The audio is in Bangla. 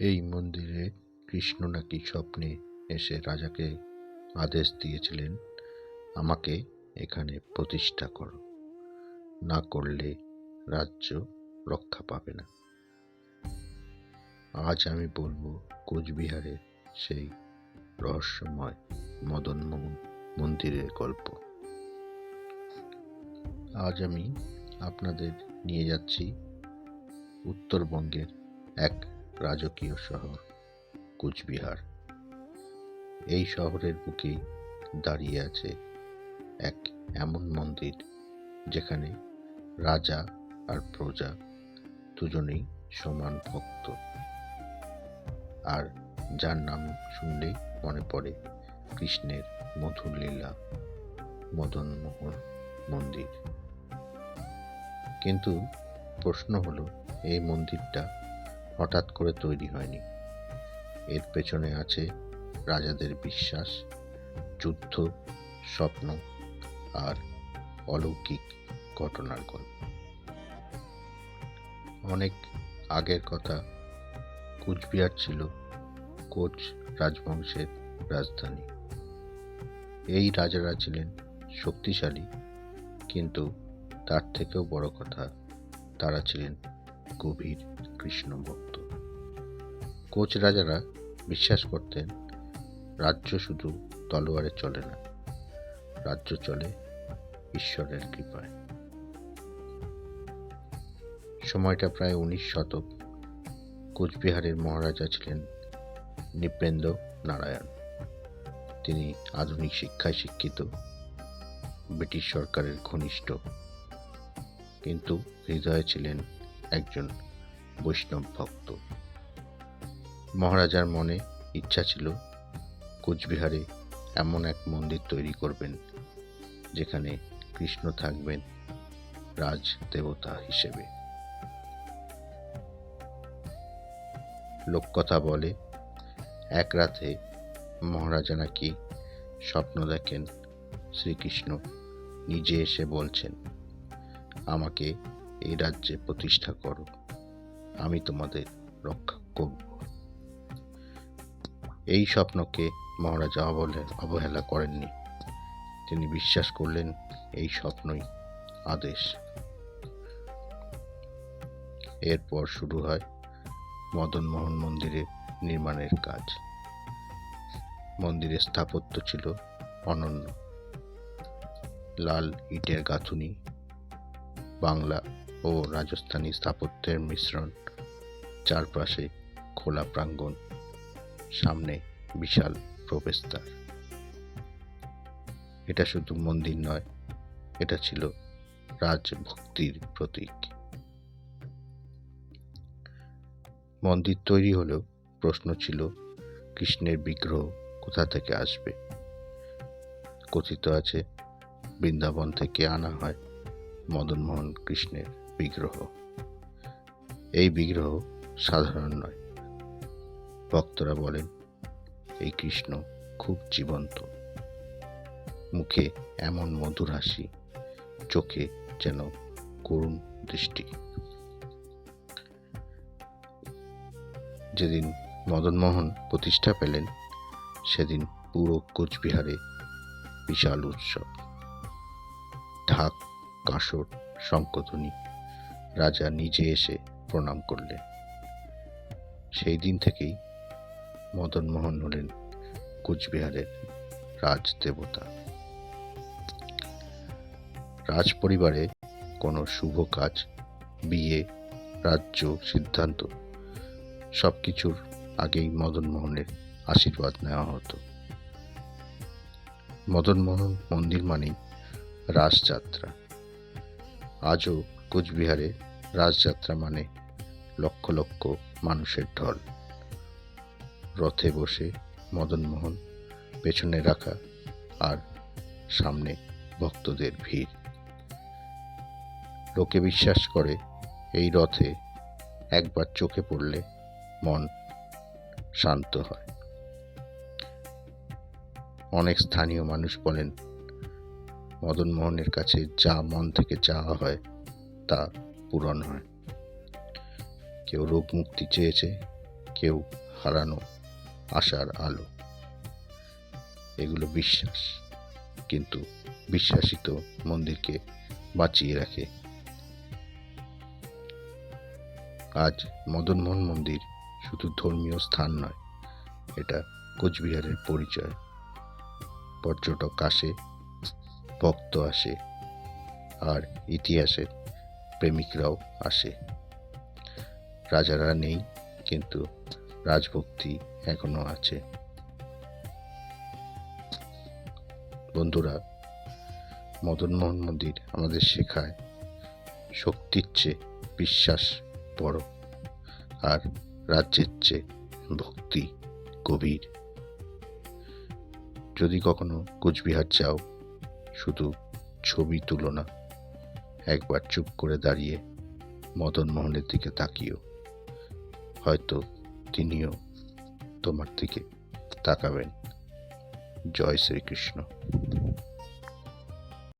এই মন্দিরে কৃষ্ণ নাকি স্বপ্নে এসে রাজাকে আদেশ দিয়েছিলেন, আমাকে এখানে প্রতিষ্ঠা করো। না করলে রাজ্য রক্ষা পাবে না। আজ আমি বলব কোচবিহারের সেই রহস্যময় মদনমোহন মন্দিরের গল্প। আজ আমি আপনাদের নিয়ে যাচ্ছি উত্তরবঙ্গের এক রাজকীয় শহর, কোচবিহার। এই শহরের বুকেই দাঁড়িয়ে আছে এক এমন মন্দির, যেখানে রাজা আর প্রজা দুজনেই সমান ভক্ত। আর যার নাম শুনলেই মনে পড়ে কৃষ্ণের মধুর লীলা, মদনমোহন মন্দির। কিন্তু প্রশ্ন হলো, এই মন্দিরটা হঠাৎ করে তৈরি হয়নি। এর পেছনে আছে রাজাদের বিশ্বাস, যুদ্ধ, স্বপ্ন আর অলৌকিক ঘটনার গল্প। অনেক আগের কথা, কুচবিহার ছিল কোচ রাজবংশের রাজধানী। এই রাজারা ছিলেন শক্তিশালী, কিন্তু তার থেকেও বড় কথা, তারা ছিলেন গভীর কৃষ্ণ ভক্ত কোচ রাজারা বিশ্বাস করতেন, রাজ্য শুধু তলোয়ারে চলে না, রাজ্য চলে ঈশ্বরের কৃপায়। সময়টা প্রায় উনিশ শতক। কোচবিহারের মহারাজা ছিলেন নৃপেন্দ্র নারায়ণ। তিনি আধুনিক শিক্ষায় শিক্ষিত, ব্রিটিশ সরকারের ঘনিষ্ঠ। কিন্তু হৃদয়ে ছিলেন একজন বৈষ্ণব ভক্ত। মহারাজার মনে ইচ্ছা ছিল কোচবিহারে এমন এক মন্দির তৈরি করবেন, যেখানে কৃষ্ণ থাকবেন রাজ দেবতা হিসেবে। লোককথা বলে, এক রাতে মহারাজা নাকি স্বপ্ন দেখেন শ্রীকৃষ্ণ নিজে এসে বলছেন, আমাকে এই রাজ্যে প্রতিষ্ঠা করো, আমি তোমাদের রক্ষা করব। এই স্বপ্নকে মহারাজা অবহে- অবহেলা করেননি। তিনি বিশ্বাস করলেন এই স্বপ্নই আদেশ। এরপর শুরু হয় মদনমোহন মন্দিরের নির্মাণের কাজ। মন্দিরের স্থাপত্য ছিল অনন্য। লাল ইটের গাঁথুনি, বাংলা ও রাজস্থানী স্থাপত্যের মিশ্রণ, চারপাশে খোলা প্রাঙ্গণ সামনে বিশাল প্রবেশদ্বার। এটা শুধু মন্দির নয়, এটা ছিল রাজভক্তির প্রতীক। মন্দির তৈরি হলেও প্রশ্ন ছিল, কৃষ্ণের বিগ্রহ কোথা থেকে আসবে? কথিত আছে, বৃন্দাবন থেকে আনা হয় মদনমোহন কৃষ্ণের বিগ্রহ। এই বিগ্রহ সাধারণ নয় ভক্তরা বলেন, এই কৃষ্ণ খুব জীবন্ত। মুখে এমন মধুর হাসি, চোখে যেন করুণ দৃষ্টি। যেদিন মদনমোহন প্রতিষ্ঠা পেলেন, সেদিন পুরো কোচবিহারে বিশাল উৎসব। ঢাক, কাঁসর, শঙ্কধ্বনি, রাজা নিজে এসে প্রণাম করলেন। সেই দিন থেকেই মদনমোহন হলেন কোচবিহারের রাজদেবতা। রাজ পরিবারে কোনো শুভ কাজ, বিয়ে, রাজ্য, সিদ্ধান্ত সব কিছুর আগেই মদনমোহনের আশীর্বাদ নেওয়া হতো। মদনমোহন মন্দির মানেই রাসযাত্রা আজও কোচবিহারে রাসযাত্রা মানে লক্ষ লক্ষ মানুষের ঢল। রথে বসে মদনমোহন, পেছনে রাখা আর সামনে ভক্তদের ভিড়। লোকে বিশ্বাস করে এই রথে একবার চোখে পড়লে মন শান্ত হয়। অনেক স্থানীয় মানুষ বলেন, মদনমোহনের কাছে যা মন থেকে চাওয়া হয় তা পূরণ হয়। কেউ রোগ মুক্তি চেয়েছে, কেউ হারানো আশার আলো। এগুলো বিশ্বাস। কিন্তু বিশ্বাসিত মন্দিরকে বাঁচিয়ে রাখে। আজ মদনমোহন মন্দির শুধু ধর্মীয় স্থান নয়, এটা কোচবিহারের পরিচয়। পর্যটক আসে, ভক্ত আসে, আর ইতিহাসের প্রেমিকরাও আসে। রাজারা নেই, কিন্তু রাজভক্তি এখনও আছে। বন্ধুরা, মদনমোহন মন্দির আমাদের শেখায় শক্তির চেয়ে বিশ্বাস বড় আর রাজ্যের চেয়ে ভক্তি গভীর। যদি কখনো কোচবিহার যাও, শুধু ছবি তুলো না, একবার চুপ করে দাঁড়িয়ে মদন মোহনের দিকে তাকিও। হয়তো তিনিও তোমার দিকে তাকাবেন। জয় শ্রীকৃষ্ণ।